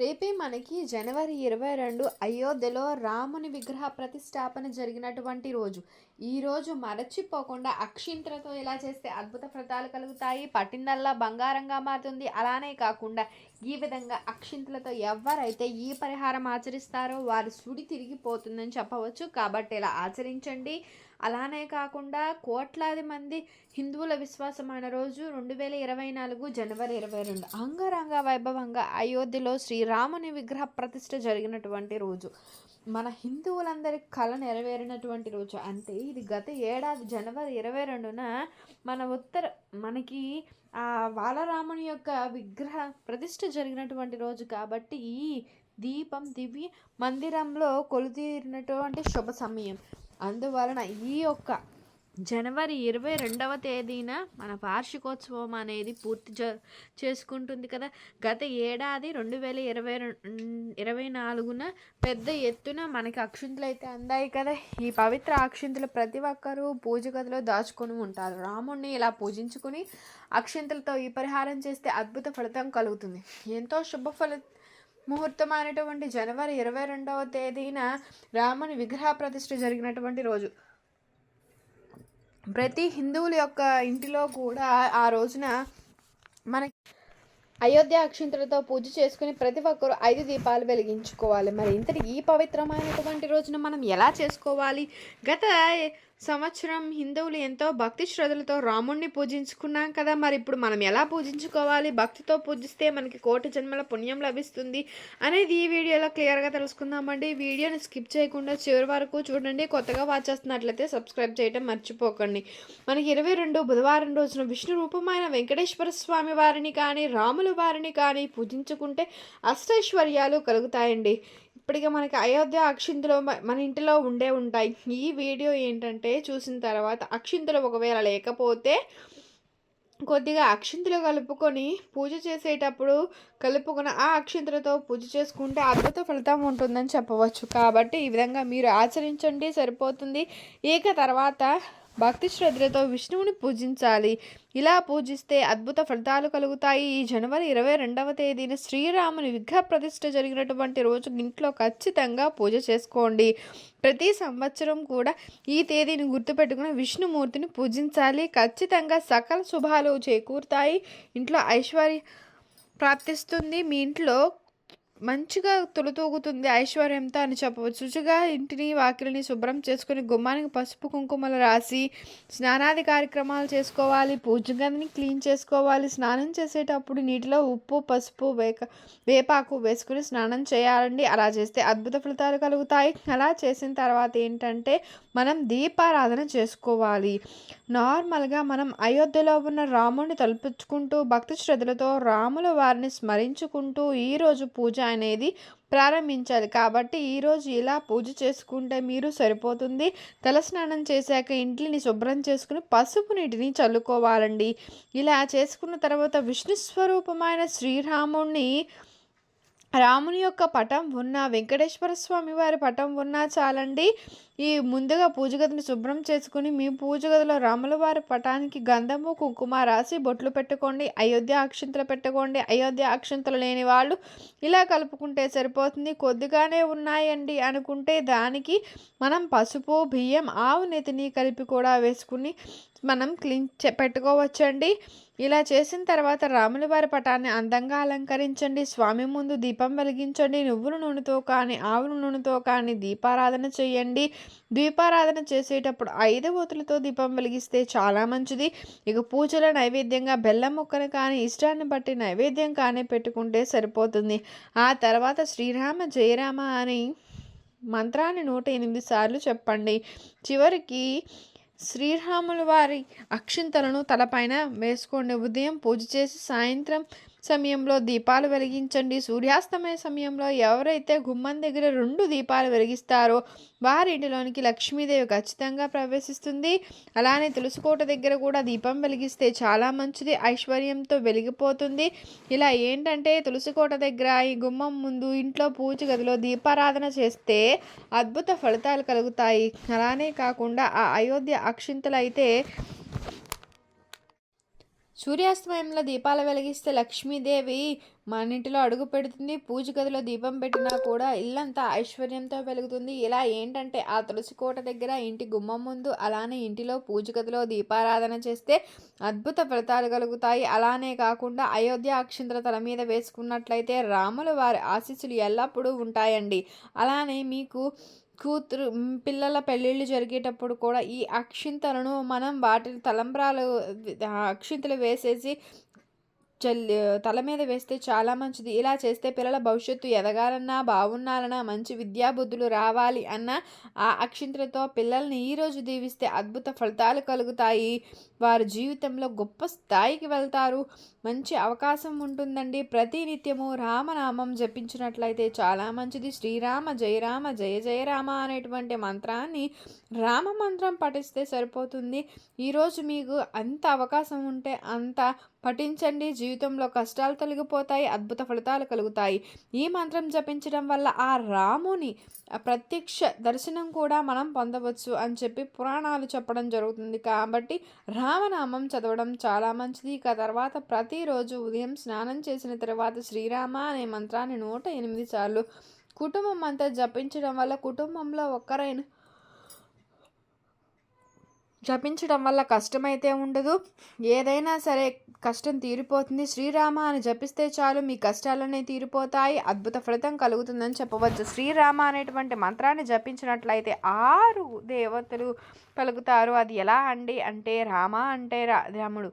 రేపే మనకి జనవరి ఇరవై రెండు అయోధ్యలో రాముని విగ్రహ ప్రతిష్టాపన జరిగినటువంటి రోజు. ఈరోజు మరచిపోకుండా అక్షింతలతో ఇలా చేస్తే అద్భుత ఫలితాలు కలుగుతాయి. పట్టిందల్లా బంగారంగా మారుతుంది. అలానే కాకుండా ఈ విధంగా అక్షింతలతో ఎవరైతే ఈ పరిహారం ఆచరిస్తారో వారి సుడి తిరిగిపోతుందని చెప్పవచ్చు. కాబట్టి ఇలా ఆచరించండి. అలానే కాకుండా కోట్లాది మంది హిందువుల విశ్వాసమైన రోజు రెండు వేల ఇరవై నాలుగు జనవరి ఇరవై రెండు. అంగరంగ వైభవంగా అయోధ్యలో శ్రీరాముని విగ్రహ ప్రతిష్ఠ జరిగినటువంటి రోజు. మన హిందువులందరి కళ నెరవేరినటువంటి రోజు. అంటే ఇది గత ఏడాది జనవరి ఇరవై రెండున మన ఉత్తర మనకి ఆ బాలరాముని యొక్క విగ్రహ ప్రతిష్ఠ జరిగినటువంటి రోజు కాబట్టి ఈ దీపం దివి మందిరంలో కొలుతీరినటువంటి శుభ సమయం. అందువలన ఈ యొక్క జనవరి ఇరవై రెండవ తేదీన మన వార్షికోత్సవం అనేది పూర్తి జ చేసుకుంటుంది కదా. గత ఏడాది రెండు వేల ఇరవై ఇరవై నాలుగున పెద్ద ఎత్తున మనకి అక్షింతలు అయితే అందాయి కదా. ఈ పవిత్ర అక్షింతలు ప్రతి ఒక్కరూ పూజ గదిలో దాచుకొని ఉంటారు. రాముణ్ణి ఇలా పూజించుకుని అక్షింతలతో ఈ పరిహారం చేస్తే అద్భుత ఫలితం కలుగుతుంది. ఎంతో శుభ ఫలితం ముహూర్తమైనటువంటి జనవరి ఇరవై రెండవ తేదీన రాముని విగ్రహ ప్రతిష్ఠ జరిగినటువంటి రోజు. ప్రతి హిందువుల యొక్క ఇంటిలో కూడా ఆ రోజున మన అయోధ్య అక్షింతలతో పూజ చేసుకుని ప్రతి ఒక్కరూ ఐదు దీపాలు వెలిగించుకోవాలి. మరి ఇంతటి ఈ పవిత్రమైనటువంటి రోజున మనం ఎలా చేసుకోవాలి? గత సంవత్సరం హిందువులు ఎంతో భక్తి శ్రద్ధలతో రాముణ్ణి పూజించుకున్నాం కదా. మరి ఇప్పుడు మనం ఎలా పూజించుకోవాలి? భక్తితో పూజిస్తే మనకి కోటి జన్మల పుణ్యం లభిస్తుంది అనేది ఈ వీడియోలో క్లియర్గా తెలుసుకుందామండి. వీడియోని స్కిప్ చేయకుండా చివరి వరకు చూడండి. కొత్తగా వాచ్ చేస్తున్నట్లయితే సబ్స్క్రైబ్ చేయడం మర్చిపోకండి. మనకి ఇరవై రెండు బుధవారం రోజున విష్ణు రూపమైన వెంకటేశ్వర స్వామి వారిని కానీ రాముల వారిని కానీ పూజించుకుంటే అష్టైశ్వర్యాలు కలుగుతాయండి. ఇప్పటికే మనకి అయోధ్య అక్షింతలు మన ఇంటిలో ఉండే ఉంటాయి. ఈ వీడియో ఏంటంటే చూసిన తర్వాత అక్షింతలు ఒకవేళ లేకపోతే కొద్దిగా అక్షింతలు కలుపుకొని పూజ చేసేటప్పుడు కలుపుకొని ఆ అక్షింతలతో పూజ చేసుకుంటే అద్భుత ఫలితం ఉంటుందని చెప్పవచ్చు. కాబట్టి ఈ విధంగా మీరు ఆచరించండి సరిపోతుంది. ఇక తర్వాత భక్తి శ్రద్ధలతో విష్ణువుని పూజించాలి. ఇలా పూజిస్తే అద్భుత ఫలితాలు కలుగుతాయి. ఈ జనవరి ఇరవై రెండవ తేదీన శ్రీరాముని విగ్రహ ప్రతిష్ఠ జరిగినటువంటి రోజు ఇంట్లో ఖచ్చితంగా పూజ చేసుకోండి. ప్రతి సంవత్సరం కూడా ఈ తేదీని గుర్తుపెట్టుకుని విష్ణుమూర్తిని పూజించాలి. ఖచ్చితంగా సకల శుభాలు చేకూరుతాయి. ఇంట్లో ఐశ్వర్య ప్రాప్తిస్తుంది. మీ ఇంట్లో మంచిగా తొలతూగుతుంది ఐశ్వర్యంతో అని చెప్పవచ్చు. శుచిగా ఇంటిని వాకిలిని శుభ్రం చేసుకుని గుమ్మానికి పసుపు కుంకుమలు రాసి స్నానాది కార్యక్రమాలు చేసుకోవాలి. పూజ గదిని క్లీన్ చేసుకోవాలి. స్నానం చేసేటప్పుడు నీటిలో ఉప్పు పసుపు వేక వేపాకు వేసుకుని స్నానం చేయాలండి. అలా చేస్తే అద్భుత ఫలితాలు కలుగుతాయి. అలా చేసిన తర్వాత ఏంటంటే మనం దీపారాధన చేసుకోవాలి. నార్మల్గా మనం అయోధ్యలో ఉన్న రాముడిని తలుపుచ్చుకుంటూ భక్తి శ్రద్ధలతో రాముల వారిని స్మరించుకుంటూ ఈరోజు పూజ అనేది ప్రారంభించాలి. కాబట్టి ఈరోజు ఇలా పూజ చేసుకుంటే మీరు సరిపోతుంది. తలస్నానం చేశాక ఇంటిని శుభ్రం చేసుకుని పసుపు నీటిని చల్లుకోవాలండి. ఇలా చేసుకున్న తర్వాత విష్ణు స్వరూపమైన శ్రీరాముణ్ణి రాముని యొక్క పటం ఉన్న వెంకటేశ్వర స్వామి వారి పటం ఉన్నా చాలండి. ఈ ముందుగా పూజ గదిని శుభ్రం చేసుకుని మీ పూజ గదిలో రాముల వారి పటానికి గంధము కుంకుమ రాసి బొట్లు పెట్టుకోండి అయోధ్య అక్షింతలు పెట్టుకోండి. అయోధ్య అక్షింతలు లేని వాళ్ళు ఇలా కలుపుకుంటే సరిపోతుంది. కొద్దిగానే ఉన్నాయండి అనుకుంటే దానికి మనం పసుపు బియ్యం ఆవు నెతిని కలిపి కూడా వేసుకుని మనం క్లీన్ పెట్టుకోవచ్చండి. ఇలా చేసిన తర్వాత రాముల వారి పటాన్ని అందంగా అలంకరించండి స్వామి ముందు దీపం వెలిగించండి నువ్వుల నూనెతో కానీ ఆవుల నూనెతో కానీ దీపారాధన చేయండి. దీపారాధన చేసేటప్పుడు ఐదు ఒత్తులతో దీపం వెలిగిస్తే చాలా మంచిది. ఇక పూజల నైవేద్యంగా బెల్లం ముక్కను కానీ ఇష్టాన్ని బట్టి నైవేద్యం కానీ పెట్టుకుంటే సరిపోతుంది. ఆ తర్వాత శ్రీరామ జయరామ అని మంత్రాన్ని నూట ఎనిమిది సార్లు చెప్పండి. చివరికి శ్రీరాముల వారి అక్షింతలను తలపైన వేసుకోండి. ఉదయం పూజ చేసి సాయంత్రం సమయంలో దీపాలు వెలిగించండి. సూర్యాస్తమయ సమయంలో ఎవరైతే గుమ్మం దగ్గర రెండు దీపాలు వెలిగిస్తారో వారి ఇంటిలోనికి లక్ష్మీదేవి ఖచ్చితంగా ప్రవేశిస్తుంది. అలానే తులసికోట దగ్గర కూడా దీపం వెలిగిస్తే చాలా మంచిది. ఐశ్వర్యంతో వెలిగిపోతుంది. ఇలా ఏంటంటే తులసికోట దగ్గర ఈ గుమ్మం ముందు ఇంట్లో పూజ గదిలో దీపారాధన చేస్తే అద్భుత ఫలితాలు కలుగుతాయి. అలానే కాకుండా ఆ అయోధ్య అక్షింతలు అయితే సూర్యాస్తమయంలో దీపాలు వెలిగిస్తే లక్ష్మీదేవి మన ఇంటిలో అడుగు పెడుతుంది. పూజ గదిలో దీపం పెట్టినా కూడా ఇల్లంతా ఐశ్వర్యంతో వెలుగుతుంది. ఇలా ఏంటంటే ఆ తులసి కోట దగ్గర ఇంటి గుమ్మం ముందు అలానే ఇంటిలో పూజ గదిలో దీపారాధన చేస్తే అద్భుత ఫలితాలు కలుగుతాయి. అలానే కాకుండా అయోధ్య అక్షింతల తల మీద వేసుకున్నట్లయితే రాముల వారి ఆశీస్సులు ఎల్లప్పుడూ ఉంటాయండి. అలానే మీకు కూతురు పిల్లల పెళ్ళిళ్ళు జరిగేటప్పుడు కూడా ఈ అక్షింతలను మనం వాటి తలంబ్రాలు అక్షింతలు వేసేసి చల్లి తల మీద వేస్తే చాలా మంచిది. ఇలా చేస్తే పిల్లల భవిష్యత్తు ఎదగాలన్నా బాగున్నాలన్నా మంచి విద్యాబుద్ధులు రావాలి అన్న ఆ అక్షింతలతో పిల్లల్ని ఈరోజు దీవిస్తే అద్భుత ఫలితాలు కలుగుతాయి. వారి జీవితంలో గొప్ప స్థాయికి వెళ్తారు. మంచి అవకాశం ఉంటుందండి. ప్రతి నిత్యము రామనామం జపించినట్లయితే చాలా మంచిది. శ్రీరామ జయరామ జయ జయరామ అనేటువంటి మంత్రాన్ని రామ మంత్రం పఠిస్తే సరిపోతుంది. ఈరోజు మీకు అంత అవకాశం ఉంటే అంత పఠించండి జీవితంలో కష్టాలు తొలగిపోతాయి అద్భుత ఫలితాలు కలుగుతాయి. ఈ మంత్రం జపించడం వల్ల ఆ రాముని ప్రత్యక్ష దర్శనం కూడా మనం పొందవచ్చు అని చెప్పి పురాణాలు చెప్పడం జరుగుతుంది. కాబట్టి రామనామం చదవడం చాలా మంచిది. ఇక తర్వాత ప్రతిరోజు ఉదయం స్నానం చేసిన తర్వాత శ్రీరామ అనే మంత్రాన్ని నూట ఎనిమిది సార్లు కుటుంబం అంతా జపించడం వల్ల కుటుంబంలో ఒక్కరైనా జపించడం వల్ల కష్టమైతే ఉండదు. ఏదైనా సరే కష్టం తీరిపోతుంది. శ్రీరామ అని జపిస్తే చాలు మీ కష్టాలనే తీరిపోతాయి. అద్భుత ఫలితం కలుగుతుందని చెప్పవచ్చు. శ్రీరామ అనేటువంటి మంత్రాన్ని జపించినట్లయితే ఆరు దేవతలు పలుకుతారు అది ఎలా అండి అంటే రామ అంటే రా రాముడు.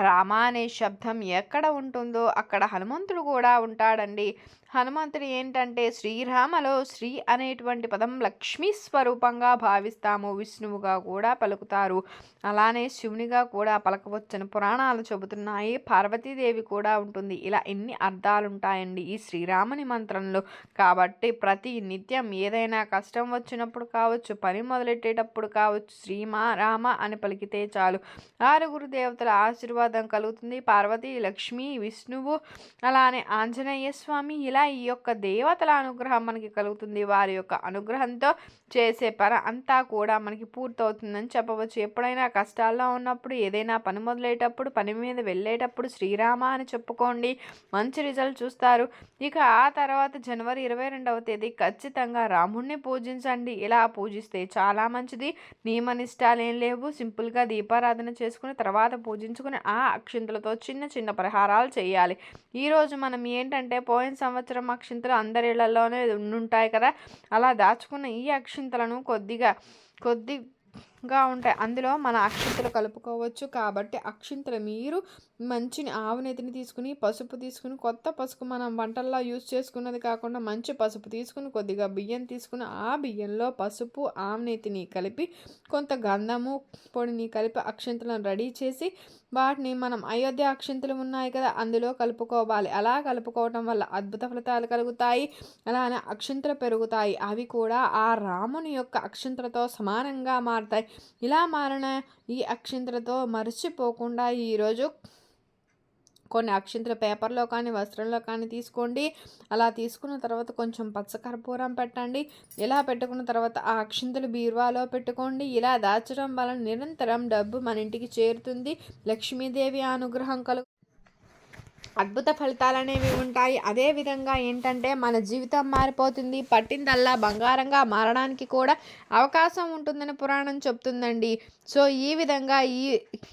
రామ అనే శబ్దం ఎక్కడ ఉంటుందో అక్కడ హనుమంతుడు కూడా ఉంటాడండి. హనుమంతుడు ఏంటంటే శ్రీరామలో శ్రీ అనేటువంటి పదం లక్ష్మీ స్వరూపంగా భావిస్తాము. విష్ణువుగా కూడా పలుకుతారు. అలానే శివునిగా కూడా పలకవచ్చని పురాణాలు చెబుతున్నాయి. పార్వతీదేవి కూడా ఉంటుంది. ఇలా ఎన్ని అర్థాలుంటాయండి ఈ శ్రీరాముని మంత్రంలో. కాబట్టి ప్రతి నిత్యం ఏదైనా కష్టం వచ్చినప్పుడు కావచ్చు పని మొదలెట్టేటప్పుడు కావచ్చు శ్రీమా రామ అని పలికితే చాలు. ఆరుగురు దేవతల ఆశీర్వాదం కలుగుతుంది. పార్వతి లక్ష్మి విష్ణువు అలానే ఆంజనేయ స్వామి ఇలా ఇలా ఈ యొక్క దేవతల అనుగ్రహం మనకి కలుగుతుంది. వారి యొక్క అనుగ్రహంతో చేసే పని అంతా కూడా మనకి పూర్తవుతుందని చెప్పవచ్చు. ఎప్పుడైనా కష్టాల్లో ఉన్నప్పుడు ఏదైనా పని మొదలయ్యేటప్పుడు పని మీద వెళ్ళేటప్పుడు శ్రీరామ అని చెప్పుకోండి. మంచి రిజల్ట్ చూస్తారు. ఇక ఆ తర్వాత జనవరి ఇరవై రెండవ తేదీ ఖచ్చితంగా రాముణ్ణి పూజించండి. ఇలా పూజిస్తే చాలా మంచిది. నియమనిష్టాలు ఏం లేవు. సింపుల్గా దీపారాధన చేసుకుని తర్వాత పూజించుకుని ఆ అక్షింతలతో చిన్న చిన్న పరిహారాలు చేయాలి. ఈరోజు మనం ఏంటంటే పోయిన సంవత్సరం సంవత్సరం అక్షింతలు అందరి ఇళ్ళలోనే ఉంటాయి కదా. అలా దాచుకున్న ఈ అక్షింతలను కొద్దిగా కొద్ది గా ఉంటాయి. అందులో మన అక్షింతలు కలుపుకోవచ్చు. కాబట్టి అక్షింతలు మీరు మంచిని ఆవునేతిని తీసుకుని పసుపు తీసుకుని కొత్త పసుపు మనం వంటల్లో యూజ్ చేసుకున్నది కాకుండా మంచి పసుపు తీసుకుని కొద్దిగా బియ్యం తీసుకుని ఆ బియ్యంలో పసుపు ఆవునేతిని కలిపి కొంత గంధము పొడిని కలిపి అక్షింతలను రెడీ చేసి వాటిని మనం అయోధ్య అక్షింతలు ఉన్నాయి కదా అందులో కలుపుకోవాలి. అలా కలుపుకోవటం వల్ల అద్భుత ఫలితాలు కలుగుతాయి. అలానే అక్షింతలు పెరుగుతాయి. అవి కూడా ఆ రాముని యొక్క అక్షింతలతో సమానంగా మారుతాయి. ఇలా మారిన ఈ అక్షింతలతో మర్చిపోకుండా ఈరోజు కొన్ని అక్షింతలు పేపర్లో కానీ వస్త్రంలో కానీ తీసుకోండి. అలా తీసుకున్న తర్వాత కొంచెం పచ్చకర్పూరం పెట్టండి. ఇలా పెట్టుకున్న తర్వాత ఆ అక్షింతలు బీరువాలో పెట్టుకోండి. ఇలా దాచడం వలన నిరంతరం డబ్బు మన ఇంటికి చేరుతుంది. లక్ష్మీదేవి అనుగ్రహం కలుగు అద్భుత ఫలితాలు అనేవి ఉంటాయి అదేవిధంగా ఏంటంటే మన జీవితం మారిపోతుంది. పట్టిందల్లా బంగారంగా మారడానికి కూడా అవకాశం ఉంటుందని పురాణం చెప్తుందండి. సో ఈ విధంగా ఈ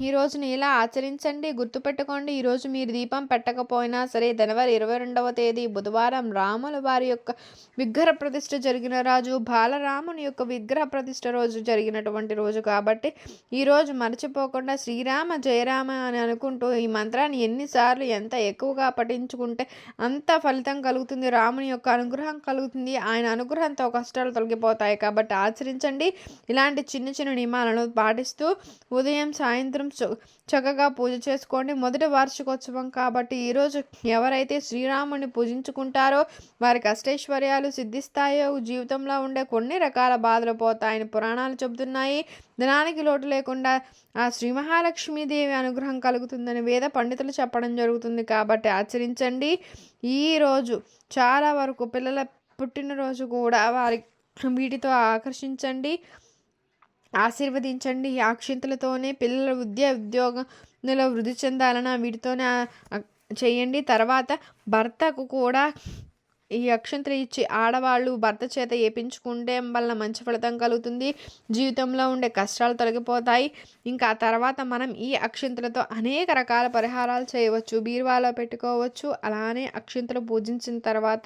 ఈ రోజుని ఇలా ఆచరించండి. గుర్తుపెట్టుకోండి. ఈరోజు మీరు దీపం పెట్టకపోయినా సరే జనవరి ఇరవై రెండవ తేదీ బుధవారం రాముల వారి యొక్క విగ్రహ ప్రతిష్ఠ జరిగిన రాజు బాలరాముని యొక్క విగ్రహ ప్రతిష్ఠ రోజు జరిగినటువంటి రోజు కాబట్టి ఈరోజు మర్చిపోకుండా శ్రీరామ జయరామ అని అనుకుంటూ ఈ మంత్రాన్ని ఎన్నిసార్లు ఎంత ఎక్కువగా పఠించుకుంటే అంత ఫలితం కలుగుతుంది. రాముని యొక్క అనుగ్రహం కలుగుతుంది. ఆయన అనుగ్రహంతో కష్టాలు తొలగిపోతాయి. కాబట్టి ఆచరించండి. ఇలాంటి చిన్న చిన్న నియమాలను పాటిస్తూ ఉదయం సాయంత్రం చక్కగా పూజ చేసుకోండి. మొదటి వార్షికోత్సవం కాబట్టి ఈరోజు ఎవరైతే శ్రీరాముని పూజించుకుంటారో వారి కష్టైశ్వర్యాలు సిద్ధిస్తాయో జీవితంలో ఉండే కొన్ని రకాల బాధలు పోతాయని పురాణాలు చెబుతున్నాయి. ధనానికి లోటు లేకుండా ఆ శ్రీ మహాలక్ష్మీదేవి అనుగ్రహం కలుగుతుందని వేద పండితులు చెప్పడం జరుగుతుంది కాబట్టి ఆచరించండి. ఈరోజు చాలా వరకు పిల్లల పుట్టినరోజు కూడా వారి వీటితో ఆకర్షించండి. ఆశీర్వదించండి. ఈ అక్షింతలతోనే పిల్లల విద్య ఉద్యోగంలో వృద్ధి చెందాలన్నా వీటితోనే చేయండి. తర్వాత భర్తకు కూడా ఈ అక్షంతలు ఇచ్చి ఆడవాళ్ళు భర్త చేత ఏపించుకుంటే వలన మంచి ఫలితం కలుగుతుంది. జీవితంలో ఉండే కష్టాలు తొలగిపోతాయి. ఇంకా తర్వాత మనం ఈ అక్షంతలతో అనేక రకాల పరిహారాలు చేయవచ్చు. బీరువాలో పెట్టుకోవచ్చు. అలానే అక్షంతులు పూజించిన తర్వాత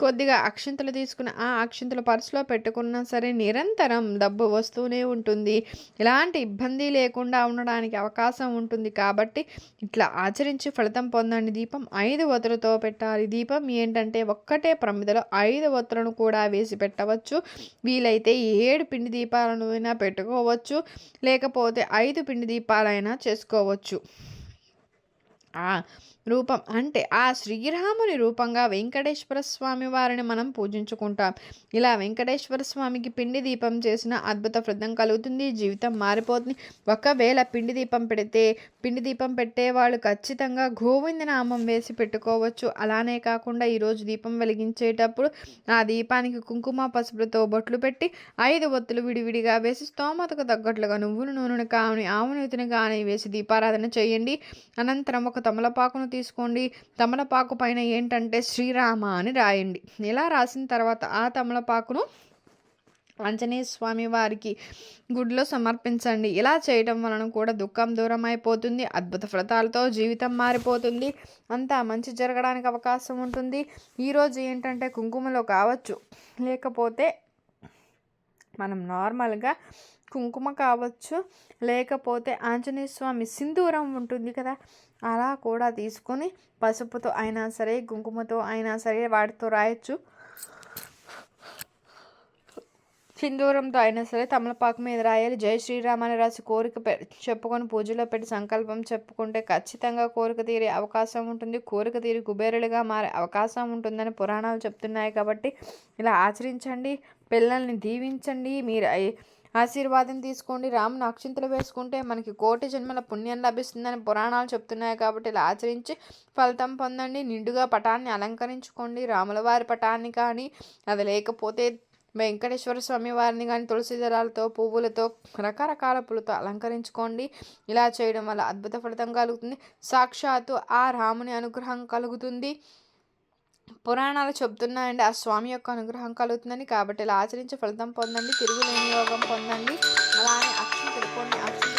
కొద్దిగా అక్షంతలు తీసుకుని ఆ అక్షంతులు పర్సులో పెట్టుకున్నా సరే నిరంతరం డబ్బు వస్తూనే ఉంటుంది. ఎలాంటి ఇబ్బంది లేకుండా ఉండడానికి అవకాశం ఉంటుంది. కాబట్టి ఇట్లా ఆచరించి ఫలితం పొందండి. దీపం ఐదు వదులతో పెట్టాలి. దీపం ఏంటంటే ఒక్క ఒక్కటే ప్రమిదలో ఐదు ఒత్తులను కూడా వేసి పెట్టవచ్చు. వీలైతే ఏడు పిండి దీపాలను అయినా పెట్టుకోవచ్చు. లేకపోతే ఐదు పిండి దీపాలైనా చేసుకోవచ్చు. ఆ రూపం. అంటే ఆ శ్రీరాముని రూపంగా వెంకటేశ్వర స్వామి వారిని మనం పూజించుకుంటాం. ఇలా వెంకటేశ్వర స్వామికి పిండి దీపం చేసిన అద్భుత ఫలితం కలుగుతుంది. జీవితం మారిపోతుంది. ఒకవేళ పిండి దీపం పెడితే పిండి దీపం పెట్టే వాళ్ళు ఖచ్చితంగా గోవింద నామం వేసి పెట్టుకోవచ్చు. అలానే కాకుండా ఈరోజు దీపం వెలిగించేటప్పుడు ఆ దీపానికి కుంకుమ పసుపులతో బొట్లు పెట్టి ఐదు ఒత్తులు విడివిడిగా వేసి స్తోమతకు తగ్గట్లుగా నువ్వుల నూనెను కాని ఆవు కాని వేసి దీపారాధన చేయండి. అనంతరం ఒక తమలపాకును తీసుకోండి. తమలపాకు పైన ఏంటంటే శ్రీరామ అని రాయండి. ఇలా రాసిన తర్వాత ఆ తమలపాకును ఆంజనేయ స్వామి వారికి గుడిలో సమర్పించండి. ఇలా చేయడం వలన కూడా దుఃఖం దూరం అయిపోతుంది అద్భుత ఫలితాలతో జీవితం మారిపోతుంది. అంతా మంచి జరగడానికి అవకాశం ఉంటుంది. ఈరోజు ఏంటంటే కుంకుమలో కావచ్చు లేకపోతే మనం నార్మల్గా కుంకుమ కావచ్చు లేకపోతే ఆంజనేయ స్వామి సింధూరం ఉంటుంది కదా అలా కూడా తీసుకొని పసుపుతో అయినా సరే కుంకుమతో అయినా సరే వాటితో రాయొచ్చు. సింధూరంతో అయినా సరే తమలపాకు మీద రాయాలి. జై శ్రీరామ్ అని రాసి కోరిక పె చెప్పుకొని పూజలో పెట్టి సంకల్పం చెప్పుకుంటే ఖచ్చితంగా కోరిక తీరే అవకాశం ఉంటుంది. కోరిక తీరి కుబేరులుగా మారే అవకాశం ఉంటుందని పురాణాలు చెప్తున్నాయి కాబట్టి ఇలా ఆచరించండి. పిల్లల్ని దీవించండి. మీరు ఆశీర్వాదం తీసుకోండి. రాముని అక్షింతలు వేసుకుంటే మనకి కోటి జన్మల పుణ్యం లభిస్తుందని పురాణాలు చెప్తున్నాయి కాబట్టి ఇలా ఆచరించి ఫలితం పొందండి. నిండుగా పటాన్ని అలంకరించుకోండి. రాముల వారి పటాన్ని కానీ అది లేకపోతే వెంకటేశ్వర స్వామి వారిని కానీ తులసి దళాలతో పువ్వులతో రకరకాల పూలతో అలంకరించుకోండి. ఇలా చేయడం వల్ల అద్భుత ఫలితం కలుగుతుంది. సాక్షాత్తు ఆ రాముని అనుగ్రహం కలుగుతుంది. పురాణాలు చెబుతున్నాయండి ఆ స్వామి యొక్క అనుగ్రహం కలుగుతుందని కాబట్టి ఇలా ఆచరించి ఫలితం పొందండి. తిరుగులేని యోగం పొందండి. అలానే అక్షం కొన్ని అక్షం